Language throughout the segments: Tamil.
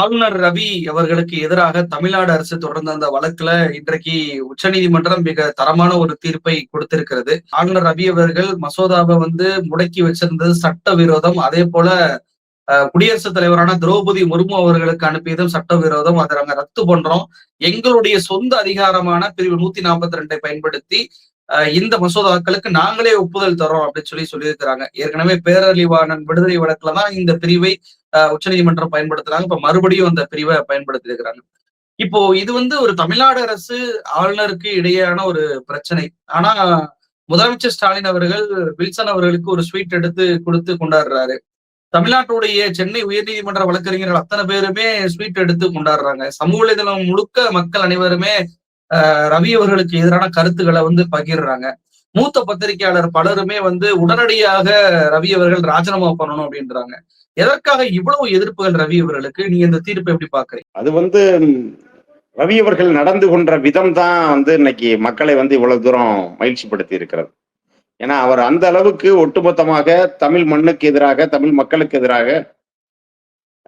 ஆளுநர் ரவி அவர்களுக்கு எதிராக தமிழ்நாடு அரசு தொடர்ந்த அந்த வழக்குல இன்றைக்கு உச்சநீதிமன்றம் மிக தரமான ஒரு தீர்ப்பை கொடுத்திருக்கிறது. ஆளுநர் ரவி அவர்கள் மசோதாவை வந்து முடக்கி வச்சிருந்தது சட்ட விரோதம் அதே போல குடியரசுத் தலைவரான திரௌபதி முர்மு அவர்களுக்கு அனுப்பியதும் சட்ட விரோதம் அதை நாங்க ரத்து பண்றோம். எங்களுடைய சொந்த அதிகாரமான பிரிவு நூத்தி நாற்பத்தி ரெண்டை பயன்படுத்தி இந்த மசோதாக்களுக்கு நாங்களே ஒப்புதல் தரோம் அப்படின்னு சொல்லி சொல்லியிருக்கிறாங்க. ஏற்கனவே பேரறிவாளன் விடுதலை வழக்குல தான் இந்த பிரிவை உச்சநீதிமன்றம் பயன்படுத்துறாங்க. இப்ப மறுபடியும் அந்த பிரிவை பயன்படுத்தி இருக்கிறாங்க இப்போ இது வந்து ஒரு தமிழ்நாடு அரசு ஆளுநருக்கு இடையேயான ஒரு பிரச்சனை. ஆனா முதலமைச்சர் ஸ்டாலின் அவர்கள் வில்சன் அவர்களுக்கு ஒரு ஸ்வீட் எடுத்து கொடுத்து கொண்டாடுறாரு. தமிழ்நாட்டுடைய சென்னை உயர்நீதிமன்ற வழக்கறிஞர்கள் அத்தனை பேருமே ஸ்வீட் எடுத்து கொண்டாடுறாங்க. சமூக வலைதளம் முழுக்க மக்கள் அனைவருமே ரவி அவர்களுக்கு எதிரான கருத்துக்களை வந்து பகிர்றாங்க. மூத்த பத்திரிகையாளர் பலருமே வந்து உடனடியாக ரவி அவர்கள் ராஜினாமா பண்ணணும் அப்படின்றாங்க. எதற்காக இவ்வளவு எதிர்ப்புகள் ரவி அவர்களுக்கு? நீங்க இந்த தீர்ப்பை எப்படி பாக்குறீங்க அது வந்து ரவி அவர்கள் நடந்து கொண்ட விதம் தான் வந்து இன்னைக்கு மக்களை வந்து இவ்வளவு தூரம் மகிழ்ச்சிப்படுத்தி இருக்கிறது. ஏன்னா அவர் அந்த அளவுக்கு ஒட்டுமொத்தமாக தமிழ் மண்ணுக்கு எதிராக தமிழ் மக்களுக்கு எதிராக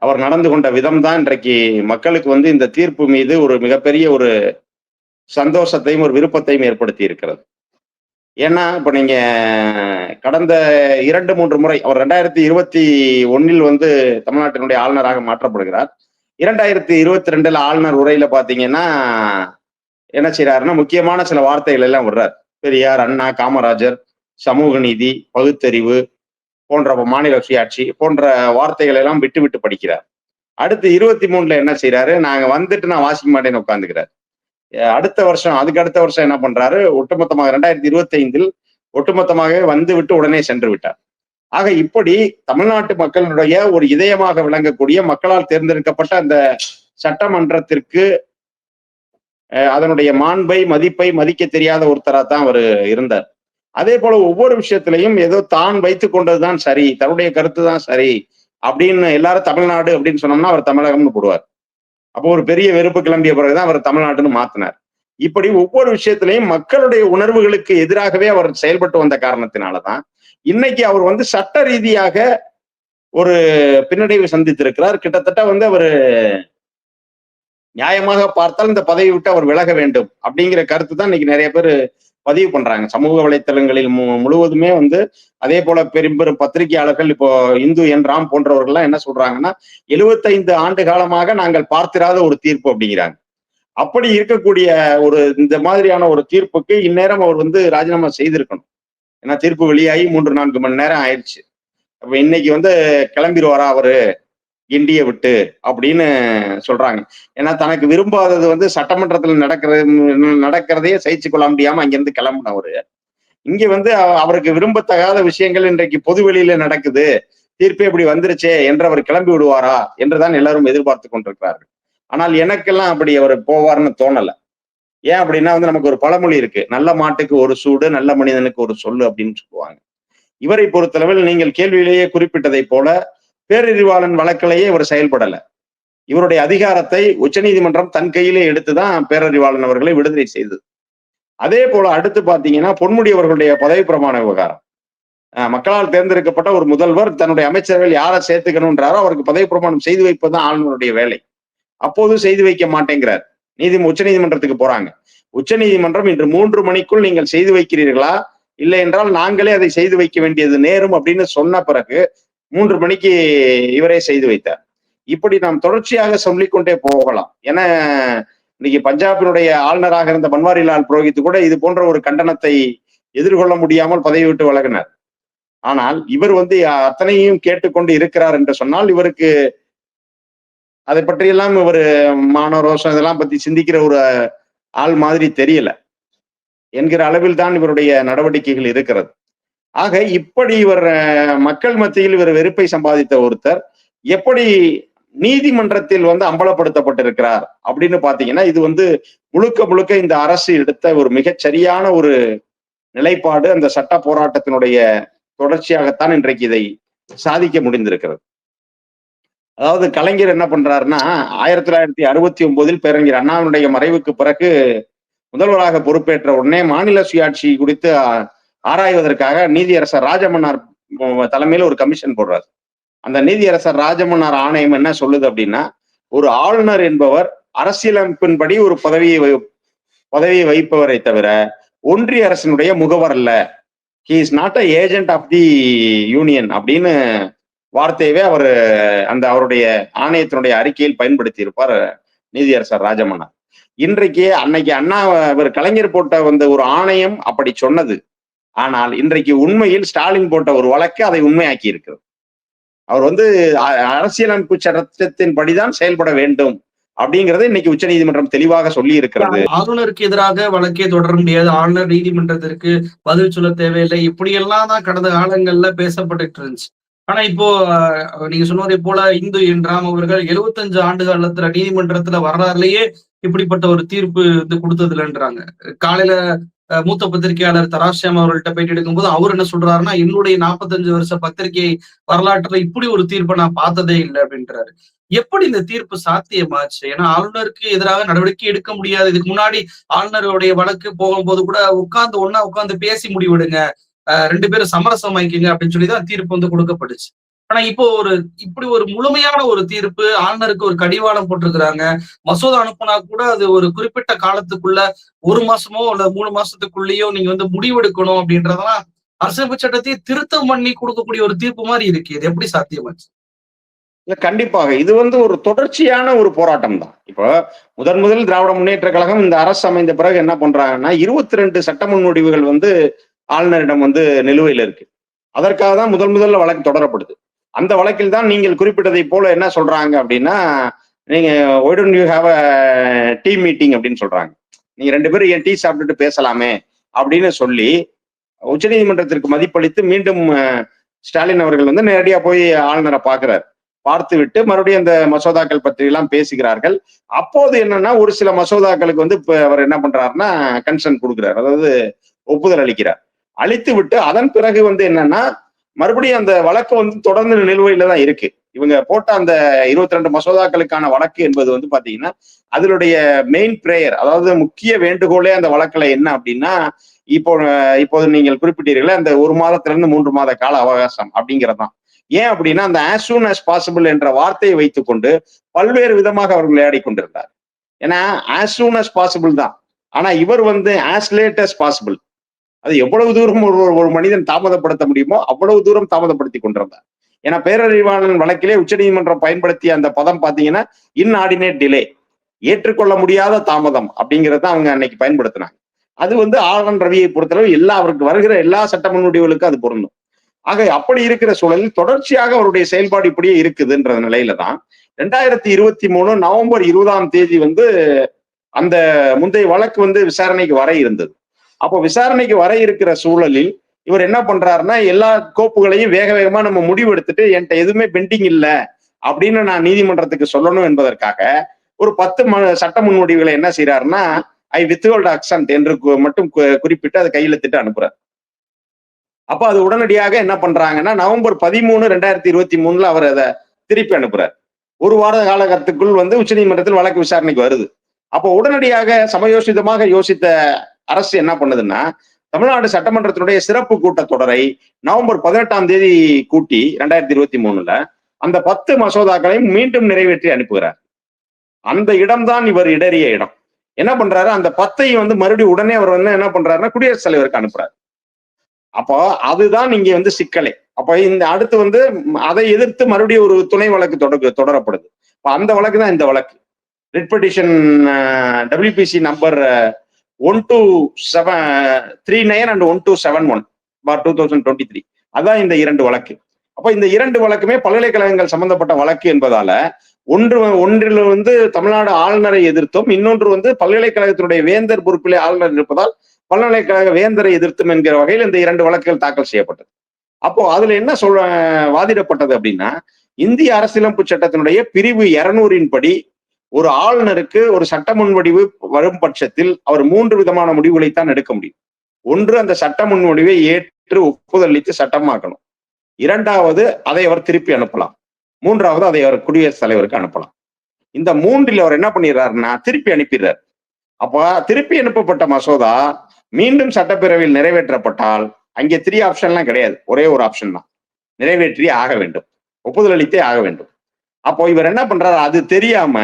அவர் நடந்து கொண்ட விதம் தான் இன்றைக்கு மக்களுக்கு வந்து இந்த தீர்ப்பு மீது ஒரு மிகப்பெரிய ஒரு சந்தோஷத்தையும் ஒரு விருப்பத்தையும் ஏற்படுத்தி இருக்கிறது. ஏன்னா இப்போ நீங்க கடந்த இரண்டு மூன்று முறை அவர் ரெண்டாயிரத்தி இருபத்தி ஒன்னில் வந்து தமிழ்நாட்டினுடைய ஆளுநராக மாற்றப்படுகிறார். இரண்டாயிரத்தி இருபத்தி ரெண்டுல ஆளுநர் உரையில பாத்தீங்கன்னா என்ன செய்யறாருன்னா முக்கியமான சில வார்த்தைகள் எல்லாம் விடுறார். பெரியார் அண்ணா காமராஜர் சமூக நீதி பகுத்தறிவு போன்ற மாநில சுயாட்சி போன்ற வார்த்தைகள் எல்லாம் விட்டு விட்டு படிக்கிறார். அடுத்து இருபத்தி மூணுல என்ன செய்யறாரு நாங்க வந்துட்டு நான் வாசிக்க மாட்டேன்னு உட்காந்துக்கிறார் அடுத்த வருஷம் அதுக்கு அடுத்த வருஷம் என்ன பண்றாரு? ஒட்டுமொத்தமாக ரெண்டாயிரத்தி இருபத்தி ஐந்தில் ஒட்டுமொத்தமாக வந்து விட்டு உடனே சென்று விட்டார். ஆக இப்படி தமிழ்நாட்டு மக்களுடைய ஒரு இதயமாக விளங்கக்கூடிய மக்களால் தேர்ந்தெடுக்கப்பட்ட அந்த சட்டமன்றத்திற்கு அதனுடைய மாண்பை மதிப்பை மதிக்க தெரியாத ஒருத்தரா தான் அவர் இருந்தார். அதே போல ஒவ்வொரு விஷயத்திலையும் ஏதோ தான் வைத்து கொண்டதுதான் சரி தன்னுடைய கருத்து தான் சரி அப்படின்னு எல்லாரும் தமிழ்நாடு அப்படின்னு சொன்னோம்னா அவர் தமிழகம்னு போடுவார். அப்போ ஒரு பெரிய வெறுப்பு கிளம்பிய பிறகுதான் அவர் தமிழ்நாட்டுன்னு மாத்தினார். இப்படி ஒவ்வொரு விஷயத்திலையும் மக்களுடைய உணர்வுகளுக்கு எதிராகவே அவர் செயல்பட்டு வந்த காரணத்தினாலதான் இன்னைக்கு அவர் வந்து சட்ட ரீதியாக ஒரு பின்னடைவு சந்தித்திருக்கிறார். கிட்டத்தட்ட வந்து அவர் நியாயமாக பார்த்தால் இந்த பதவி விட்டு அவர் விலக வேண்டும் அப்படிங்கிற கருத்து தான் இன்னைக்கு நிறைய பேர் பதிவு பண்றாங்க. சமூக வலைத்தளங்களில் முழுவதுமே வந்து அதே போல பெரும் பெரும் பத்திரிகையாளர்கள் இப்போ இந்து என் ராம் போன்றவர்கள்லாம் என்ன சொல்றாங்கன்னா எழுபத்தைந்து ஆண்டு காலமாக நாங்கள் பார்த்திராத ஒரு தீர்ப்பு அப்படிங்கிறாங்க. அப்படி இருக்கக்கூடிய ஒரு இந்த மாதிரியான ஒரு தீர்ப்புக்கு இந்நேரம் அவர் வந்து ராஜினாமா செய்திருக்கணும். ஏன்னா தீர்ப்பு வெளியாகி மூன்று நான்கு மணி நேரம் ஆயிடுச்சு. அப்ப இன்னைக்கு வந்து கிளம்பிடுவாரா அவரு? இந்திய விட்டு அப்படின்னு சொல்றாங்க. ஏன்னா தனக்கு விரும்பாதது வந்து சட்டமன்றத்துல நடக்கிறது நடக்கிறதையே சகிச்சு கொள்ள முடியாம அங்கிருந்து கிளம்பினவரு இங்க வந்து அவருக்கு விரும்பத்தகாத விஷயங்கள் இன்றைக்கு பொது வெளியில நடக்குது. தீர்ப்பே இப்படி வந்துருச்சே என்று அவர் கிளம்பி விடுவாரா என்றுதான் எல்லாரும் எதிர்பார்த்து கொண்டிருக்கிறார்கள். ஆனால் எனக்கெல்லாம் அப்படி அவர் போவார்னு தோணல. ஏன் அப்படின்னா வந்து நமக்கு ஒரு பழமொழி இருக்கு. நல்ல மாட்டுக்கு ஒரு சூடு நல்ல மனிதனுக்கு ஒரு சொல்லு அப்படின்னு சொல்லுவாங்க. இவரை பொறுத்தளவில் நீங்கள் கேள்வியிலேயே குறிப்பிட்டதை போல பேரறிவாளன் வழக்கிலேயே இவர் செயல்படல. இவருடைய அதிகாரத்தை உச்சநீதிமன்றம் தன் கையிலே எடுத்துதான் பேரறிவாளன் அவர்களை விடுதலை செய்தது. அதே போல அடுத்து பாத்தீங்கன்னா பொன்முடி அவர்களுடைய பதவி பிரமாண விவகாரம். மக்களால் தேர்ந்தெடுக்கப்பட்ட ஒரு முதல்வர் தன்னுடைய அமைச்சர்கள் யாரை சேர்த்துக்கணும்ன்றாரோ அவருக்கு பதவி பிரமாணம் செய்து வைப்பதுதான் ஆளுநருடைய வேலை. அப்போது செய்து வைக்க மாட்டேங்கிறார். நீதி உச்ச நீதிமன்றத்துக்கு போறாங்க. உச்ச நீதிமன்றம் இன்று மூன்று மணிக்குள் நீங்கள் செய்து வைக்கிறீர்களா? இல்லை என்றால் நாங்களே அதை செய்து வைக்க வேண்டியது நேரும் அப்படின்னு சொன்ன பிறகு மூன்று மணிக்கு இவரே செய்து வைத்தார். இப்படி நாம் தொடர்ச்சியாக சொல்லிக்கொண்டே போகலாம். ஏன்னா இன்னைக்கு பஞ்சாபினுடைய ஆளுநராக இருந்த பன்வாரிலால் புரோஹித் கூட இது போன்ற ஒரு கண்டனத்தை எதிர்கொள்ள முடியாமல் பதவி விட்டு வழங்கினார் ஆனால் இவர் வந்து அத்தனையும் கேட்டுக்கொண்டு இருக்கிறார் என்று சொன்னால் இவருக்கு அதை பற்றியெல்லாம் இவர் மானரோஷம் இதெல்லாம் பத்தி சிந்திக்கிற ஒரு ஆள் மாதிரி தெரியல. என்கிற அளவில் தான் இவருடைய நடவடிக்கைகள் இருக்கிறது. ஆக இப்படி இவர் மக்கள் மத்தியில் இவர் வெறுப்பை சம்பாதித்த ஒருத்தர் எப்படி நீதிமன்றத்தில் வந்து அம்பலப்படுத்தப்பட்டிருக்கிறார் அப்படின்னு பாத்தீங்கன்னா இது வந்து முழுக்க முழுக்க இந்த அரசு எடுத்த ஒரு மிகச்சரியான ஒரு நிலைப்பாடு. அந்த சட்ட போராட்டத்தினுடைய தொடர்ச்சியாகத்தான் இன்றைக்கு இதை சாதிக்க முடிந்திருக்கிறது. அதாவது கலைஞர் என்ன பண்றாருன்னா ஆயிரத்தி தொள்ளாயிரத்தி அறுபத்தி ஒன்பதில் பேரறிஞர் அண்ணாவினுடைய மறைவுக்கு பிறகு முதல்வராக பொறுப்பேற்ற உடனே மாநில சுயாட்சி குறித்து ஆராய்வதற்காக நீதியரசர் ராஜமன்னார் தலைமையில ஒரு கமிஷன் போடுறாரு. அந்த நீதியரசர் ராஜமன்னார் ஆணையம் என்ன சொல்லுது அப்படின்னா ஒரு ஆளுநர் என்பவர் அரசியலமைப்பின்படி ஒரு பதவியை பதவியை வகிப்பவரை தவிர ஒன்றிய அரசினுடைய முகவர் அல்ல. He is not a agent of the union அப்படின்னு வார்த்தையவே அவர் அந்த அவருடைய ஆணையத்தினுடைய அறிக்கையில் பயன்படுத்தி இருப்பார் நீதியரசர் ராஜமன்னார். இன்றைக்கு அன்னைக்கு அண்ணா அவர் கலைஞர் போட்ட வந்த ஒரு ஆணையம் அப்படி சொன்னது. ஆனால் இன்றைக்கு உண்மையில் ஸ்டாலின் போட்ட ஒரு வழக்கு அதை உண்மையாக்கி இருக்கிறது அவர் வந்து அரசியல் அரசியலமைப்பு சட்டத்தின் படிதான் செயல்பட வேண்டும் அப்படிங்கறத இன்னைக்கு உச்சநீதிமன்றம் தெளிவாக சொல்லி இருக்கிறது ஆளுநருக்கு எதிராக வழக்கே தொடர முடியாது. ஆளுநர் நீதிமன்றத்திற்கு பதில் சொல்ல தேவையில்லை. இப்படியெல்லாம் தான் கடந்த காலங்கள்ல பேசப்பட்டுட்டு இருந்துச்சு. ஆனா இப்போ நீங்க சொன்னதை போல இந்து என்றாம் அவர்கள் 75 ஆண்டு காலத்துல நீதிமன்றத்துல வரலாறுலயே இப்படிப்பட்ட ஒரு தீர்ப்பு வந்து கொடுத்தது இல்லைன்றாங்க காலையில மூத்த பத்திரிகையாளர் தராசியம் அவர்கள்ட்ட பேட்டி எடுக்கும்போது அவர் என்ன சொல்றாருன்னா என்னுடைய 45 வருஷ பத்திரிகை வரலாற்றுல இப்படி ஒரு தீர்ப்பை நான் பார்த்ததே இல்லை அப்படின்றாரு. எப்படி இந்த தீர்ப்பு சாத்தியமாச்சு? ஏன்னா ஆளுநருக்கு எதிராக நடவடிக்கை எடுக்க முடியாது. இதுக்கு முன்னாடி ஆளுநருடைய வழக்கு போகும்போது கூட உட்கார்ந்து ஒன்னா உட்கார்ந்து பேசி முடிவெடுங்க ரெண்டு பேரும் சமரசம் வாங்கிக்கங்க அப்படின்னு சொல்லி தான் தீர்ப்பு வந்து கொடுக்கப்பட்டுச்சு ஆனா இப்போ ஒரு இப்படி ஒரு முழுமையான ஒரு தீர்ப்பு ஆளுநருக்கு ஒரு கடிவாளம் போட்டிருக்கிறாங்க. மசோதா அனுப்புனா கூட அது ஒரு குறிப்பிட்ட காலத்துக்குள்ள ஒரு மாசமோ இல்ல மூணு மாசத்துக்குள்ளேயோ நீங்க வந்து முடிவெடுக்கணும் அப்படின்றதெல்லாம் அரசியலமைப்பு சட்டத்தை திருத்தம் பண்ணி கொடுக்கக்கூடிய ஒரு தீர்ப்பு மாதிரி இருக்கு. இது எப்படி சாத்தியமாச்சு? இல்ல கண்டிப்பாக. இது வந்து ஒரு தொடர்ச்சியான ஒரு போராட்டம் தான். இப்போ முதன் முதல் திராவிட முன்னேற்ற கழகம் இந்த அரசு அமைந்த பிறகு என்ன பண்றாங்கன்னா இருபத்தி ரெண்டு சட்ட முன்வடிவுகள் வந்து ஆளுநரிடம் வந்து நிலுவையில் இருக்கு. அதற்காக தான் முதல் முதல்ல வழக்கு தொடரப்படுது. அந்த வழக்கில் தான் நீங்கள் குறிப்பிட்டதை போல என்ன சொல்றாங்க அப்படின்னா நீங்க why don't you have a tea meeting அப்படின்னு சொல்றாங்க. நீங்க ரெண்டு பேரும் என் டீ சாப்பிட்டுட்டு பேசலாமே? அப்படின்னு சொல்லி உச்சநீதிமன்றத்திற்கு மதிப்பளித்து மீண்டும் ஸ்டாலின் அவர்கள் வந்து நேரடியா போய் ஆளுநரை பாக்குறாரு பார்த்து விட்டு மறுபடியும் அந்த மசோதாக்கள் பற்றி எல்லாம் பேசுகிறார்கள். அப்போது என்னன்னா ஒரு சில மசோதாக்களுக்கு வந்து இப்ப அவர் என்ன பண்றாருன்னா கன்சர்ன் கொடுக்குறாரு. அதாவது ஒப்புதல் அளிக்கிறார். அளித்து விட்டு அதன் பிறகு வந்து என்னன்னா மறுபடியும் அந்த வழக்கு வந்து தொடர்ந்து நிலுவையில தான் இருக்கு. இவங்க போட்ட அந்த இருபத்தி ரெண்டு மசோதாக்களுக்கான வழக்கு என்பது வந்து பாத்தீங்கன்னா அதனுடைய மெயின் பிரேயர் அதாவது முக்கிய வேண்டுகோளே அந்த வழக்குல என்ன அப்படின்னா இப்போ இப்போது நீங்கள் குறிப்பிட்டீர்களே அந்த ஒரு மாதத்துல இருந்து மூன்று மாத கால அவகாசம் அப்படிங்கறதுதான் ஏன் அப்படின்னா அந்த ஆஸ் சூன் ஆஸ் பாசிபிள் என்ற வார்த்தையை வைத்துக்கொண்டு பல்வேறு விதமாக அவர் விளையாடி கொண்டிருந்தார். ஏன்னா ஆஸ் சூன் as பாசிபிள் தான். ஆனா இவர் வந்து ஆஸ் லேட் as பாசிபிள் அது எவ்வளவு தூரம் ஒரு ஒரு மனிதன் தாமதப்படுத்த முடியுமோ அவ்வளவு தூரம் தாமதப்படுத்தி கொண்டிருந்தார். ஏன்னா பேரறிவாளன் வழக்கிலே உச்சநீதிமன்றம் பயன்படுத்திய அந்த பதம் பாத்தீங்கன்னா இன்ஆர்டினேட் டிலே ஏற்றுக்கொள்ள முடியாத தாமதம் அப்படிங்கறத அவங்க அன்னைக்கு பயன்படுத்தினாங்க. அது வந்து ஆர் ரவியை பொறுத்தளவு எல்லா அவருக்கு வருகிற எல்லா சட்ட முன்னுடிவுகளுக்கும் அது பொருந்தும். ஆக அப்படி இருக்கிற சூழலில் தொடர்ச்சியாக அவருடைய செயல்பாடு இப்படியே இருக்குதுன்ற நிலையில தான் ரெண்டாயிரத்தி இருபத்தி மூணு நவம்பர் இருபதாம் தேதி வந்து அந்த முந்தைய வழக்கு வந்து விசாரணைக்கு வர இருந்தது. அப்போ விசாரணைக்கு வர இருக்கிற சூழலில் இவர் என்ன பண்றாருன்னா எல்லா கோப்புகளையும் வேக வேகமா நம்ம முடிவு எடுத்துட்டு என்கிட்ட எதுவுமே பெண்டிங் இல்லை அப்படின்னு நான் நீதிமன்றத்துக்கு சொல்லணும் என்பதற்காக ஒரு பத்து ம சட்ட முன்வடிவுகளை என்ன செய்யறாருன்னா ஐ வித்ஹோல்ட் அக்சன்ட் என்று மட்டும் குறிப்பிட்டு அதை கையெழுத்திட்டு அனுப்புறாரு. அப்போ அது உடனடியாக என்ன பண்றாங்கன்னா நவம்பர் பதிமூணு ரெண்டாயிரத்தி இருபத்தி மூணுல அவர் அதை திருப்பி அனுப்புறாரு. ஒரு வார காலகட்டத்துக்குள் வந்து உச்சநீதிமன்றத்தில் வழக்கு விசாரணைக்கு வருது. அப்போ உடனடியாக சமயோசிதமாக யோசித்த அரசு என்ன பண்ணுதுன்னா தமிழ்நாடு சட்டமன்றத்தினுடைய சிறப்பு கூட்டத்தொடரை நவம்பர் பதினெட்டாம் தேதி கூட்டி ரெண்டாயிரத்தி இருபத்தி மூணுல அந்த பத்து மசோதாக்களையும் மீண்டும் நிறைவேற்றி அனுப்புகிறார். அந்த இடம்தான் இவர் இடறிய இடம். என்ன பண்றாரு? அந்த பத்தையும் வந்து மறுபடியும் உடனே அவர் வந்து என்ன பண்றாருன்னா குடியரசுத் தலைவருக்கு அனுப்புறாரு. அப்போ அதுதான் இங்க வந்து சிக்கலை. அப்ப இந்த அடுத்து வந்து அதை எதிர்த்து மறுபடியும் ஒரு துணை வழக்கு தொடர் தொடரப்படுது. அந்த வழக்கு தான் இந்த வழக்கு. Writ petition WPC number one two seven three nine and one two seven one of two thousand twenty three அதான் இந்த இரண்டு வழக்கு. அப்போ இந்த இரண்டு வழக்குமே பல்கலைக்கழகங்கள் சம்பந்தப்பட்ட வழக்கு என்பதால ஒன்று ஒன்றில் வந்து தமிழ்நாடு ஆளுநரை எதிர்த்தும் இன்னொன்று வந்து பல்கலைக்கழகத்தினுடைய வேந்தர் பொறுப்பிலே ஆளுநர் இருப்பதால் பல்கலைக்கழக வேந்தரை எதிர்த்தும் என்கிற வகையில் இந்த இரண்டு வழக்குகள் தாக்கல் செய்யப்பட்டது. அப்போ அதுல என்ன சொல்ல வாதிடப்பட்டது அப்படின்னா இந்திய அரசியலமைப்பு சட்டத்தினுடைய பிரிவு இருநூறின் படி ஒரு ஆளுநருக்கு ஒரு சட்ட முன்வடிவு வரும் பட்சத்தில் அவர் மூன்று விதமான முடிவுகளைத்தான் எடுக்க முடியும். ஒன்று அந்த சட்ட முன்வடிவை ஏற்று ஒப்புதல் அளித்து சட்டமாக்கணும். இரண்டாவது அதை அவர் திருப்பி அனுப்பலாம். மூன்றாவது அதை அவர் குடியரசுத் தலைவருக்கு அனுப்பலாம். இந்த மூன்றில் அவர் என்ன பண்ணிடுறாருன்னா திருப்பி அனுப்பிடுறார். அப்ப திருப்பி அனுப்பப்பட்ட மசோதா மீண்டும் சட்டப்பேரவையில் நிறைவேற்றப்பட்டால் அங்கே த்ரீ ஆப்ஷன்லாம் கிடையாது. ஒரே ஒரு ஆப்ஷன் தான். நிறைவேற்றி ஆக வேண்டும். ஒப்புதல் அளித்தே ஆக வேண்டும். அப்போ இவர் என்ன பண்றாரு? அது தெரியாம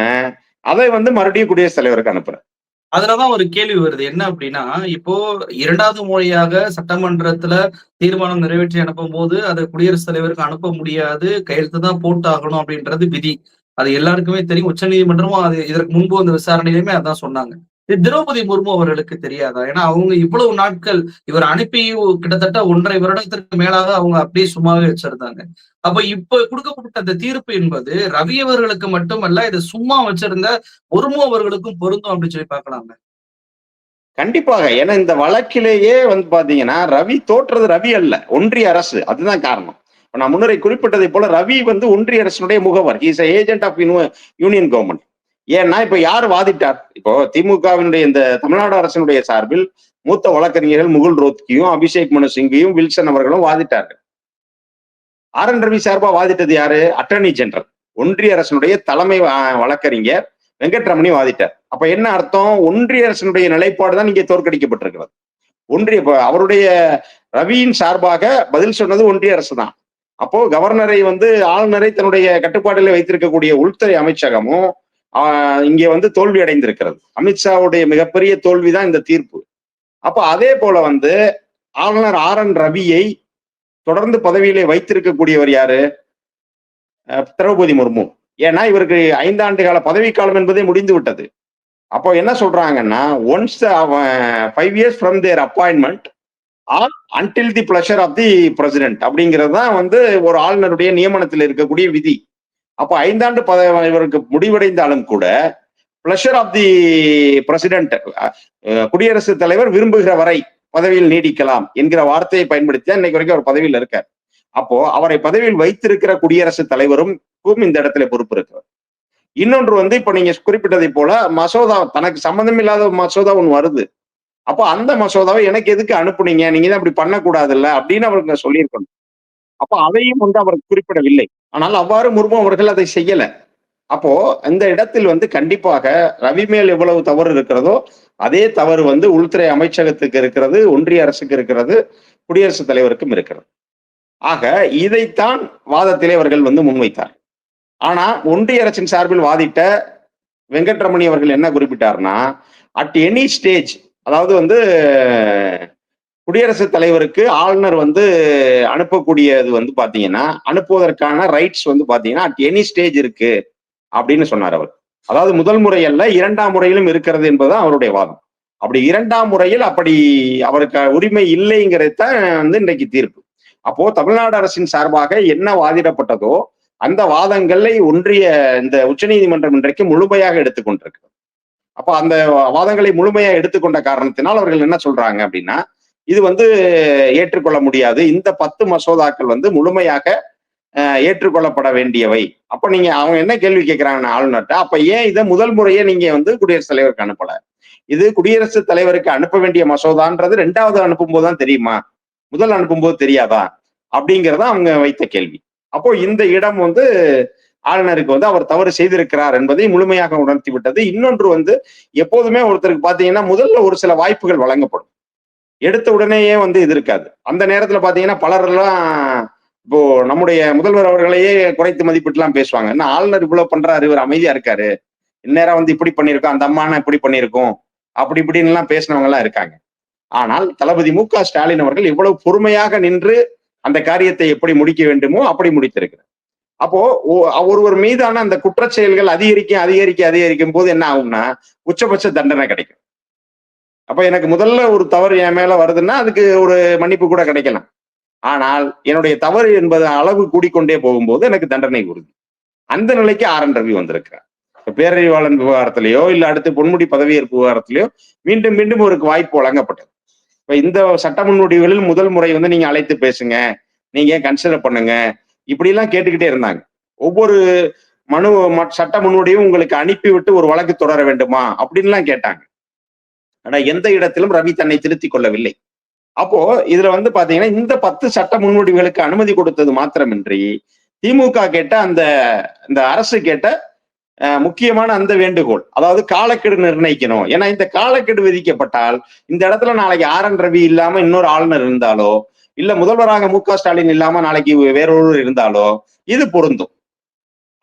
அதை வந்து மறுபடியும் குடியரசுத் தலைவருக்கு அனுப்புறாரு. அதுலதான் ஒரு கேள்வி வருது. என்ன அப்படின்னா இப்போ இரண்டாவது முறையாக சட்டமன்றத்துல தீர்மானம் நிறைவேற்றி அனுப்பும் போது அதை குடியரசுத் தலைவருக்கு அனுப்ப முடியாது. கையெழுத்து தான் போட்டாகணும் அப்படின்றது விதி. அது எல்லாருக்குமே தெரியும். உச்சநீதிமன்றமும் அது இதற்கு முன்பு அந்த விசாரணையிலுமே அதான் சொன்னாங்க. திரௌபதி முர்மு அவர்களுக்கு தெரியாதா? ஏன்னா அவங்க இவ்வளவு நாட்கள் இவர் அனுப்பி கிட்டத்தட்ட ஒன்றரை வருடத்திற்கு மேலாக அவங்க அப்படியே சும்மாவே வச்சிருந்தாங்க. அப்ப இப்ப கொடுக்கப்பட்ட அந்த தீர்ப்பு என்பது ரவி அவர்களுக்கு மட்டுமல்ல இது சும்மா வச்சிருந்த முர்மு அவர்களுக்கும் பொருந்தும் அப்படின்னு சொல்லி பாக்கலாங்க கண்டிப்பாக. ஏன்னா இந்த வழக்கிலேயே வந்து பாத்தீங்கன்னா ரவி தோற்றது ரவி அல்ல ஒன்றிய அரசு. அதுதான் காரணம். நான் முன்னரை குறிப்பிட்டதை போல ரவி வந்து ஒன்றிய அரசினுடைய முகவர். Is agent of union government ஏன்னா இப்ப யார் வாதிட்டார்? இப்போ திமுகவினுடைய இந்த தமிழ்நாடு அரசினுடைய சார்பில் மூத்த வழக்கறிஞர்கள் முகுல் ரோத்கியும் அபிஷேக் மனு சிங்கையும் வில்சன் அவர்களும் வாதிட்டார்கள். ஆர் என் ரவி சார்பா வாதிட்டது யாரு? Attorney general. ஒன்றிய அரசினுடைய தலைமை வழக்கறிஞர் வெங்கட்ரமணி வாதிட்டார். அப்ப என்ன அர்த்தம்? ஒன்றிய அரசினுடைய நிலைப்பாடு தான் இங்கே தோற்கடிக்கப்பட்டிருக்கிறது. ஒன்றிய அவருடைய ரவியின் சார்பாக பதில் சொன்னது ஒன்றிய அரசு தான். அப்போ கவர்னரை வந்து ஆளுநரை தன்னுடைய கட்டுப்பாட்டில் வைத்திருக்கக்கூடிய உள்துறை அமைச்சகமும் இங்கே வந்து தோல்வி அடைந்திருக்கிறது. அமித்ஷாவுடைய மிகப்பெரிய தோல்விதான் இந்த தீர்ப்பு. அப்போ அதே போல வந்து ஆளுநர் ஆர் என் ரவியை தொடர்ந்து பதவியிலே வைத்திருக்கக்கூடியவர் யாரு? திரௌபதி முர்மு. ஏன்னா இவருக்கு ஐந்தாண்டு கால பதவிக்காலம் என்பதே முடிந்து விட்டது. அப்போ என்ன சொல்றாங்கன்னா once five years from their appointment or until the pleasure of the president அப்படிங்கிறது தான் வந்து ஒரு ஆளுநருடைய நியமனத்தில் இருக்கக்கூடிய விதி. அப்போ ஐந்தாண்டு பத இவருக்கு முடிவடைந்தாலும் கூட பிளஷர் ஆஃப் தி பிரசிடென்ட் குடியரசுத் தலைவர் விரும்புகிற வரை பதவியில் நீடிக்கலாம் என்கிற வார்த்தையை பயன்படுத்தி தான் இன்னைக்கு வரைக்கும் அவர் பதவியில் இருக்கார். அப்போ அவரை பதவியில் வைத்திருக்கிற குடியரசுத் தலைவரும் இந்த இடத்துல பொறுப்பு இருக்கிறது இன்னொன்று வந்து இப்ப நீங்க குறிப்பிட்டதை போல மசோதா தனக்கு சம்பந்தம் இல்லாத மசோதா ஒன்று வருது. அப்போ அந்த மசோதாவை எனக்கு எதுக்கு அனுப்புனீங்க? நீங்க தான் அப்படி பண்ணக்கூடாதுல்ல? அப்படின்னு அவருக்கு சொல்லியிருக்கணும். அப்போ அதையும் வந்து அவர் குறிப்பிடவில்லை. ஆனால் அவ்வாறு முர்மு அவர்கள் அதை செய்யல. அப்போ இந்த இடத்தில் வந்து கண்டிப்பாக ரவி மேல் எவ்வளவு தவறு இருக்கிறதோ அதே தவறு வந்து உள்துறை அமைச்சகத்துக்கு இருக்கிறது ஒன்றிய அரசுக்கு இருக்கிறது குடியரசுத் தலைவருக்கும் இருக்கிறது. ஆக இதைத்தான் வாதத்திலே அவர்கள் வந்து முன்வைத்தார். ஆனா ஒன்றிய அரசின் சார்பில் வாதிட்ட வெங்கட்ரமணி அவர்கள் என்ன குறிப்பிட்டார்னா அட் எனி ஸ்டேஜ் அதாவது வந்து குடியரசுத் தலைவருக்கு ஆளுநர் வந்து அனுப்பக்கூடியது வந்து பாத்தீங்கன்னா அனுப்புவதற்கான ரைட்ஸ் வந்து பாத்தீங்கன்னா அட் எனி ஸ்டேஜ் இருக்கு அப்படின்னு சொன்னார் அவர். அதாவது முதல் முறையல்ல இரண்டாம் முறையிலும் இருக்கிறது என்பதுதான் அவருடைய வாதம். அப்படி இரண்டாம் முறையில் அப்படி அவருக்கு உரிமை இல்லைங்கிறது தான் வந்து இன்றைக்கு தீர்ப்பு. அப்போ தமிழ்நாடு அரசின் சார்பாக என்ன வாதிடப்பட்டதோ அந்த வாதங்களை ஒன்றிய இந்த உச்சநீதிமன்றம் இன்றைக்கு முழுமையாக எடுத்துக்கொண்டிருக்கு அப்ப அந்த வாதங்களை முழுமையாக எடுத்துக்கொண்ட காரணத்தினால் அவர்கள் என்ன சொல்றாங்க அப்படின்னா இது வந்து ஏற்றுக்கொள்ள முடியாது. இந்த பத்து மசோதாக்கள் வந்து முழுமையாக ஏற்றுக்கொள்ளப்பட வேண்டியவை. அப்ப நீங்க அவங்க என்ன கேள்வி கேட்கிறாங்க ஆளுநர்கிட்ட அப்ப ஏன் இதை முதல் முறையே நீங்க வந்து குடியரசுத் தலைவருக்கு அனுப்பல? இது குடியரசுத் தலைவருக்கு அனுப்ப வேண்டிய மசோதான்றது ரெண்டாவது அனுப்பும்போது தான் தெரியுமா? முதல் அனுப்பும்போது தெரியாதா? அப்படிங்கறத அவங்க வைத்த கேள்வி. அப்போ இந்த இடம் வந்து ஆளுநருக்கு வந்து அவர் தவறு செய்திருக்கிறார் என்பதை முழுமையாக உணர்த்தி விட்டது இன்னொன்று வந்து எப்போதுமே ஒருத்தருக்கு பாத்தீங்கன்னா முதல்ல ஒரு சில வாய்ப்புகள் வழங்கப்படும். எடுத்த உடனேயே வந்து இது இருக்காது. அந்த நேரத்துல பாத்தீங்கன்னா பலரெல்லாம் இப்போ நம்முடைய முதல்வர் அவர்களையே குறைத்து மதிப்பிட்டுலாம் பேசுவாங்க. என்ன ஆளுநர் இவ்வளவு பண்றாரு இவர் அமைதியா இருக்காரு. இந்நேரம் வந்து இப்படி பண்ணியிருக்கோம் அந்த அம்மா இப்படி பண்ணியிருக்கோம். அப்படி இப்படின்னு எல்லாம் பேசினவங்க எல்லாம் இருக்காங்க. ஆனால் தளபதி மு க ஸ்டாலின் அவர்கள் இவ்வளவு பொறுமையாக நின்று அந்த காரியத்தை எப்படி முடிக்க வேண்டுமோ அப்படி முடித்திருக்கிறார். அப்போ ஒ- ஒருவர் மீதான அந்த குற்றச்செயல்கள் அதிகரிக்கும் அதிகரிக்க அதிகரிக்க அதிகரிக்கும் போது என்ன ஆகும்னா உச்சபட்ச தண்டனை கிடைக்கும். அப்ப எனக்கு முதல்ல ஒரு தவறு என் மேல வருதுன்னா அதுக்கு ஒரு மன்னிப்பு கூட கிடைக்கலாம். ஆனால் என்னுடைய தவறு என்பது அளவு கூடிக்கொண்டே போகும்போது எனக்கு தண்டனை உறுதி. அந்த நிலைக்கு ஆர் என் ரவி வந்திருக்கிறார். பேரறிவாளன் விவகாரத்திலேயோ இல்ல அடுத்து பொன்முடி பதவியேற்பு விவகாரத்திலேயோ மீண்டும் மீண்டும் ஒரு வாய்ப்பு வழங்கப்பட்டது. இப்ப இந்த சட்ட முன்வடிவுகளில் முதல் முறை வந்து நீங்க அழைத்து பேசுங்க நீங்க கன்சிடர் பண்ணுங்க இப்படி எல்லாம் கேட்டுக்கிட்டே இருந்தாங்க. ஒவ்வொரு மனு சட்ட முன்வடிவும் உங்களுக்கு அனுப்பிவிட்டு ஒரு வழக்கு தொடர வேண்டுமா அப்படின்லாம் கேட்டாங்க. ஆனா எந்த இடத்திலும் ரவி தன்னை திருத்திக் கொள்ளவில்லை. அப்போ இதுல வந்து பாத்தீங்கன்னா இந்த பத்து சட்ட முன்வடிவுகளுக்கு அனுமதி கொடுத்தது மாத்திரமின்றி திமுக கேட்ட அந்த இந்த அரசு கேட்ட அஹ், முக்கியமான அந்த வேண்டுகோள் அதாவது காலக்கெடு நிர்ணயிக்கணும். ஏன்னா இந்த காலக்கெடு விதிக்கப்பட்டால் இந்த இடத்துல நாளைக்கு ஆர் என் ரவி இல்லாம இன்னொரு ஆளுநர் இருந்தாலோ இல்ல முதல்வராக மு க ஸ்டாலின் இல்லாம நாளைக்கு வேறொரு இருந்தாலோ இது பொருந்தும்.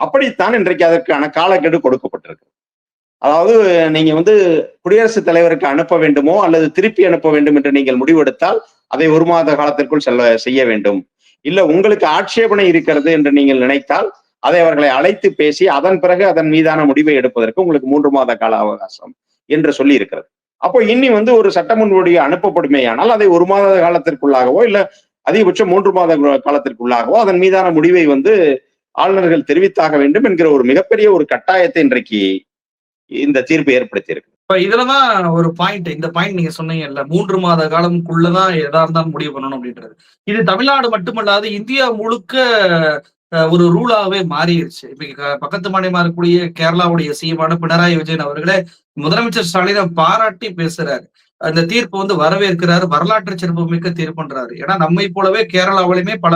அப்படித்தான் இன்றைக்கு அதற்கான காலக்கெடு கொடுக்கப்பட்டிருக்கு. அதாவது நீங்க வந்து குடியரசுத் தலைவருக்கு அனுப்ப வேண்டுமோ அல்லது திருப்பி அனுப்ப வேண்டும் என்று நீங்கள் முடிவெடுத்தால் அதை ஒரு மாத காலத்திற்குள் செல்ல செய்ய வேண்டும். இல்ல உங்களுக்கு ஆட்சேபனை இருக்கிறது என்று நீங்கள் நினைத்தால் அதை அவர்களை அழைத்து பேசி அதன் பிறகு அதன் மீதான முடிவை எடுப்பதற்கு உங்களுக்கு மூன்று மாத கால அவகாசம் என்று சொல்லி இருக்கிறது. அப்போ இனி வந்து ஒரு சட்ட முன்வடிவு அனுப்பப்படுமேயானால் அதை ஒரு மாத காலத்திற்குள்ளாகவோ இல்ல அதிகபட்சம் மூன்று மாத காலத்திற்குள்ளாகவோ அதன் மீதான முடிவை வந்து ஆளுநர்கள் தெரிவித்தாக வேண்டும் என்கிற ஒரு மிகப்பெரிய ஒரு கட்டாயத்தை இன்றைக்கு இந்த தீர்ப்பு ஏற்படுத்தியிருக்கு. இப்ப இதுலதான் ஒரு பாயிண்ட் இந்த பாயிண்ட் நீங்க சொன்னீங்கல்ல மூன்று மாத காலம்குள்ளதான் எதா இருந்தாலும் முடிவு பண்ணணும் அப்படின்றது. இது தமிழ்நாடு மட்டுமல்லாது இந்தியா முழுக்க ஒரு ரூலாவே மாறிடுச்சு இப்ப பக்கத்து மாநிலமா இருக்கக்கூடிய கேரளாவுடைய சீமான பினராயி விஜயன் அவர்களே முதலமைச்சர் ஸ்டாலினை பாராட்டி பேசுறாரு. அந்த தீர்ப்பு வந்து வரவேற்கிறாரு. வரலாற்று சிறப்புமிக்க தீர்ப்புன்றாரு ஏன்னா நம்மை போலவே கேரளாவிலுமே பல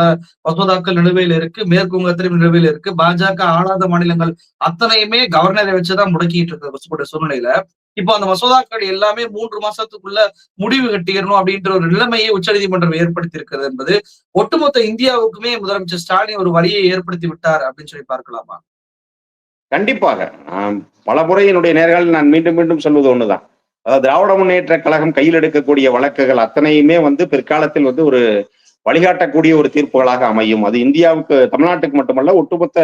மசோதாக்கள் நிலுவையில் இருக்கு மேற்கு வங்கத்திலும் நிலுவையில் இருக்கு. பாஜக ஆளாத மாநிலங்கள் அத்தனையுமே கவர்னரை வச்சுதான் முடக்கிட்டு இருக்க சூழ்நிலையில. இப்போ அந்த மசோதாக்கள் எல்லாமே மூன்று மாசத்துக்குள்ள முடிவு கட்டிடணும் அப்படின்ற ஒரு நிலைமையை உச்சநீதிமன்றம் ஏற்படுத்தி இருக்கிறது என்பது ஒட்டுமொத்த இந்தியாவுக்குமே முதலமைச்சர் ஸ்டாலின் ஒரு வரியை ஏற்படுத்தி விட்டார் அப்படின்னு சொல்லி பார்க்கலாமா? கண்டிப்பாக. பல முறை என்னுடைய நேர்காணலில் நான் மீண்டும் மீண்டும் சொல்வது ஒண்ணுதான். திராவிட முன்னேற்ற கழகம் கையில் எடுக்கக்கூடிய வழக்குகள் அத்தனையுமே வந்து பிற்காலத்தில் வந்து ஒரு வழிகாட்டக்கூடிய ஒரு தீர்ப்புகளாக அமையும். அது இந்தியாவுக்கு தமிழ்நாட்டுக்கு மட்டுமல்ல ஒட்டுமொத்த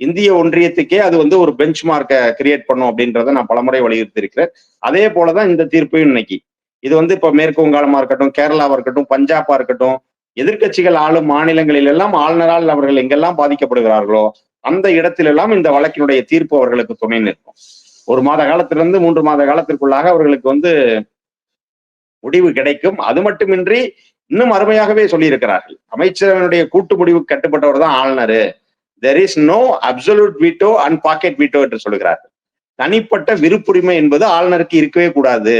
இந்திய ஒன்றியத்துக்கே அது வந்து ஒரு பெஞ்ச் மார்க்கை கிரியேட் பண்ணும் அப்படின்றத நான் பலமுறை வலியுறுத்தி இருக்கிறேன் அதே போலதான் இந்த தீர்ப்பையும் இன்னைக்கு. இது வந்து இப்ப மேற்கு வங்காளமா இருக்கட்டும் கேரளாவா இருக்கட்டும் பஞ்சாபா இருக்கட்டும் எதிர்க்கட்சிகள் ஆளும் மாநிலங்களில் எல்லாம் ஆளுநரால் அவர்கள் எங்கெல்லாம் பாதிக்கப்படுகிறார்களோ அந்த இடத்திலெல்லாம் இந்த வழக்கினுடைய தீர்ப்பு அவர்களுக்கு துணை நிற்கும். ஒரு மாத காலத்திலிருந்து மூன்று மாத காலத்திற்குள்ளாக அவர்களுக்கு வந்து முடிவு கிடைக்கும். அது மட்டுமின்றி இன்னும் அருமையாகவே சொல்லியிருக்கிறார்கள். அமைச்சரவனுடைய கூட்டு முடிவுக்கு கட்டுப்பட்டவர் தான் ஆளுநர். There is no absolute veto and pocket veto என்று சொல்கிறார்கள். தனிப்பட்ட விருப்புரிமை என்பது ஆளுநருக்கு இருக்கவே கூடாது.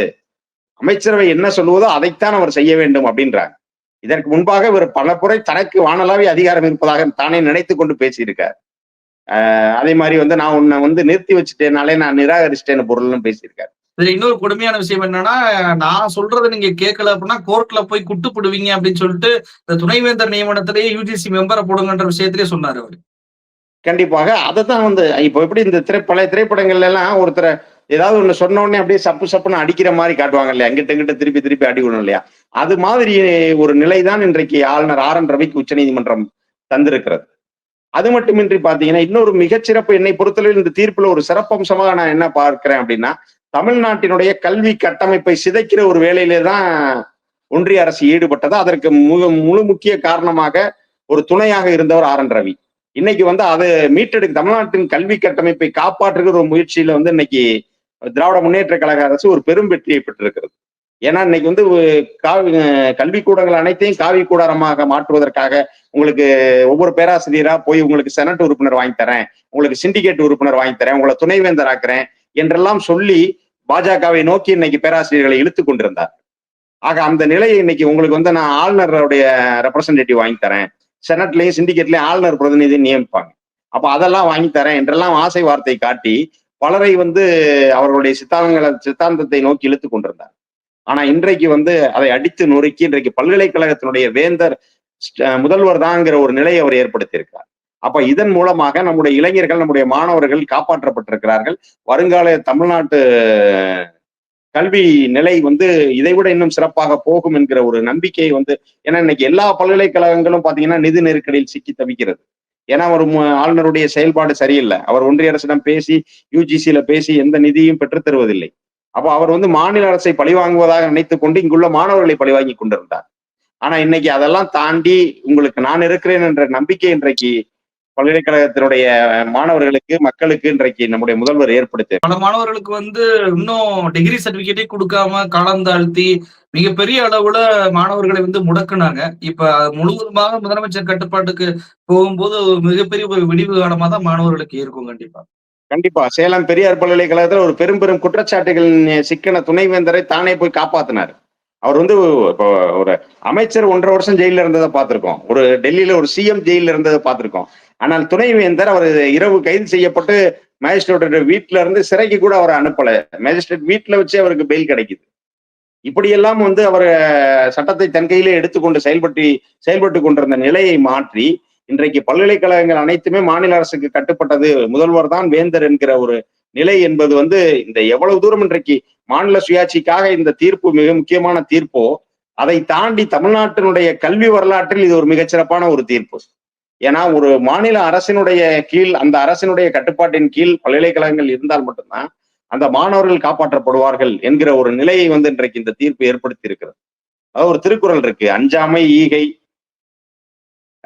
அமைச்சரவை என்ன சொல்லுவதோ அதைத்தான் அவர் செய்ய வேண்டும் அப்படின்றாங்க. இதற்கு முன்பாக இவர் பல முறை தனக்கு வானளாவிய அதிகாரம் இருப்பதாக தானே நினைத்து கொண்டு பேசியிருக்கார். அதே மாதிரி வந்து நான் உன்னை வந்து நிறுத்தி வச்சுட்டேனாலே நான் நிராகரிச்சிட்டேன்னு பொருள்னு பேசியிருக்காரு. இதுல இன்னொரு கொடுமையான விஷயம் என்னன்னா நான் சொல்றதை நீங்க கேட்கல அப்படின்னா கோர்ட்ல போய் குட்டுப்படுவீங்க அப்படின்னு சொல்லிட்டு இந்த துணைவேந்தர் நியமனத்திலேயே யூஜிசி மெம்பரை போடுங்கன்ற விஷயத்திலேயே சொன்னாரு அவர். கண்டிப்பாக அதை தான் வந்து இப்போ எப்படி இந்த திரை பழைய திரைப்படங்கள்ல எல்லாம் ஒருத்தரை ஏதாவது ஒண்ணு சொன்ன உடனே அப்படியே சப்பு சப்புன்னு அடிக்கிற மாதிரி காட்டுவாங்க இல்லையா? அங்கிட்ட இங்கிட்ட திருப்பி திருப்பி அடி விடணும் இல்லையா? அது மாதிரி ஒரு நிலைதான் இன்றைக்கு ஆளுநர் ஆர் என் ரவிக்கு உச்சநீதிமன்றம் தந்திருக்கிறது. அது மட்டுமின்றி பாத்தீங்கன்னா இன்னொரு மிகச்சிறப்பு என்னை பொறுத்தளவில் இந்த தீர்ப்புல ஒரு சிறப்பம்சமாக நான் என்ன பார்க்கிறேன் அப்படின்னா தமிழ்நாட்டினுடைய கல்வி கட்டமைப்பை சிதைக்கிற ஒரு வேலையிலே தான் ஒன்றிய அரசு ஈடுபட்டது. அதற்கு முழு முழு முக்கிய காரணமாக ஒரு துணையாக இருந்தவர் ஆர் என் ரவி. இன்னைக்கு வந்து அது மீட்டெடுக்க தமிழ்நாட்டின் கல்வி கட்டமைப்பை காப்பாற்றுகிற ஒரு முயற்சியில வந்து இன்னைக்கு திராவிட முன்னேற்ற கழக அரசு ஒரு பெரும் வெற்றியை பெற்றிருக்கிறது. ஏன்னா இன்னைக்கு வந்து காவி கல்விக்கூடங்கள் அனைத்தையும் காவி கூடாரமாக மாற்றுவதற்காக உங்களுக்கு ஒவ்வொரு பேராசிரியரா போய் உங்களுக்கு செனட் உறுப்பினர் வாங்கி தரேன் உங்களுக்கு சிண்டிகேட் உறுப்பினர் வாங்கி தரேன் உங்களை துணைவேந்தர் ஆக்குறேன் என்றெல்லாம் சொல்லி பாஜகவை நோக்கி இன்னைக்கு பேராசிரியர்களை இழுத்து கொண்டிருந்தார் ஆக அந்த நிலையை இன்னைக்கு உங்களுக்கு வந்து நான் ஆளுநருடைய ரெப்ரசன்டேட்டிவ் வாங்கி தரேன். செனட்லயும் சிண்டிகேட்லயும் ஆளுநர் பிரதிநிதி நியமிப்பாங்க. அப்ப அதெல்லாம் வாங்கி தரேன் என்றெல்லாம் ஆசை வார்த்தை காட்டி பலரை வந்து அவர்களுடைய சித்தாந்தங்களை சித்தாந்தத்தை நோக்கி இழுத்து கொண்டிருந்தார் ஆனா இன்றைக்கு வந்து அதை அடித்து நொறுக்கி இன்றைக்கு பல்கலைக்கழகத்தினுடைய வேந்தர் முதல்வர் தான்ங்கிற ஒரு நிலையை அவர் ஏற்படுத்தியிருக்கிறார். அப்ப இதன் மூலமாக நம்முடைய இளைஞர்கள் நம்முடைய மாணவர்கள் காப்பாற்றப்பட்டிருக்கிறார்கள். வருங்கால தமிழ்நாட்டு கல்வி நிலை வந்து இதை விட இன்னும் சிறப்பாக போகும் என்கிற ஒரு நம்பிக்கை வந்து ஏன்னா இன்னைக்கு எல்லா பல்கலைக்கழகங்களும் பாத்தீங்கன்னா நிதி நெருக்கடியில் சிக்கி தவிக்கிறது. ஏன்னா ஒரு ஆளுநருடைய செயல்பாடு சரியில்லை. அவர் ஒன்றிய அரசிடம் பேசி யூஜிசியில பேசி எந்த நிதியும் பெற்றுத்தருவதில்லை அப்போ அவர் வந்து மாநில அரசை பழிவாங்குவதாக நினைத்துக் கொண்டு இங்குள்ள மாணவர்களை பழிவாங்கி கொண்டிருந்தார். ஆனா இன்னைக்கு அதெல்லாம் தாண்டி உங்களுக்கு நான் இருக்கிறேன் என்ற நம்பிக்கை இன்றைக்கு பல்கலைக்கழகத்தினுடைய மாணவர்களுக்கு மக்களுக்கு இன்றைக்கு நம்முடைய முதல்வர் ஏற்படுத்தி பல மாணவர்களுக்கு வந்து இன்னும் டிகிரி சர்டிபிகேட்டே கொடுக்காம காலம் தாழ்த்தி மிகப்பெரிய அளவுல மாணவர்களை வந்து முடக்குனாங்க. இப்ப முழுவதுமாக முதலமைச்சர் கட்டுப்பாட்டுக்கு போகும்போது மிகப்பெரிய ஒரு விடிவு காலமா தான் மாணவர்களுக்கு இருக்கும் கண்டிப்பா. கண்டிப்பா. சேலம் பெரியார் பல்கலைக்கழகத்துல ஒரு பெரும் பெரும் குற்றச்சாட்டுகள் சிக்கன துணைவேந்தரை தானே போய் காப்பாத்தினார். அவர் வந்து இப்போ ஒரு அமைச்சர் ஒன்றரை வருஷம் ஜெயில இருந்ததை பார்த்திருக்கோம். ஒரு டெல்லியில ஒரு சிஎம் ஜெயில இருந்ததை பார்த்திருக்கோம். ஆனால் துணைவேந்தர் அவர் இரவு கைது செய்யப்பட்டு மேஜிஸ்ட்ரேட் வீட்டுல இருந்து சிறைக்கு கூட அவரை அனுப்பல. மேஜிஸ்ட்ரேட் வீட்டுல வச்சு அவருக்கு பெயில் கிடைக்குது. இப்படியெல்லாம் வந்து அவர் சட்டத்தை தன் கையிலே எடுத்துக்கொண்டு செயல்பட்டு செயல்பட்டு கொண்டிருந்த நிலையை மாற்றி இன்றைக்கு பல்கலைக்கழகங்கள் அனைத்துமே மாநில அரசுக்கு கட்டுப்பட்டது. முதல்வர் தான் வேந்தர் என்கிற ஒரு நிலை என்பது வந்து இந்த எவ்வளவு தூரம் இன்றைக்கு மாநில சுயாட்சிக்காக இந்த தீர்ப்பு மிக முக்கியமான தீர்ப்போ அதை தாண்டி தமிழ்நாட்டினுடைய கல்வி வரலாற்றில் இது ஒரு மிகச்சிறப்பான ஒரு தீர்ப்பு. ஏன்னா ஒரு மாநில அரசினுடைய கீழ் அந்த அரசினுடைய கட்டுப்பாட்டின் கீழ் பல்கலைக்கழகங்கள் இருந்தால் மட்டும்தான் அந்த மாணவர்கள் காப்பாற்றப்படுவார்கள் என்கிற ஒரு நிலையை வந்து இன்றைக்கு இந்த தீர்ப்பு ஏற்படுத்தி இருக்கிறது அதாவது ஒரு திருக்குறள் இருக்கு. அஞ்சாமை ஈகை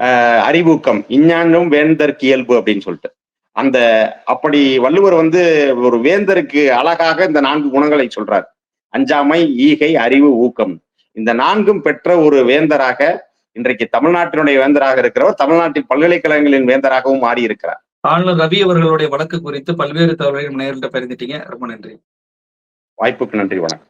அறிவூக்கம் இஞ்ஞானும் வேந்தற்கு இயல்பு அப்படின்னு சொல்லிட்டு. அந்த அப்படி வள்ளுவர் வந்து ஒரு வேந்தருக்கு அழகாக இந்த நான்கு குணங்களை சொல்றார். அஞ்சாமை ஈகை அறிவு ஊக்கம். இந்த நான்கும் பெற்ற ஒரு வேந்தராக இன்றைக்கு தமிழ்நாட்டினுடைய வேந்தராக இருக்கிறவர் தமிழ்நாட்டில் பல்கலைக்கழகங்களின் வேந்தராகவும் மாறி இருக்கிறார் ஆளுநர் ரவி அவர்களுடைய வழக்கு குறித்து பல்வேறு தகவல்களை நேரில் பகிர்ந்துட்டீங்க. ரொம்ப நன்றி. வாய்ப்புக்கு நன்றி வணக்கம்.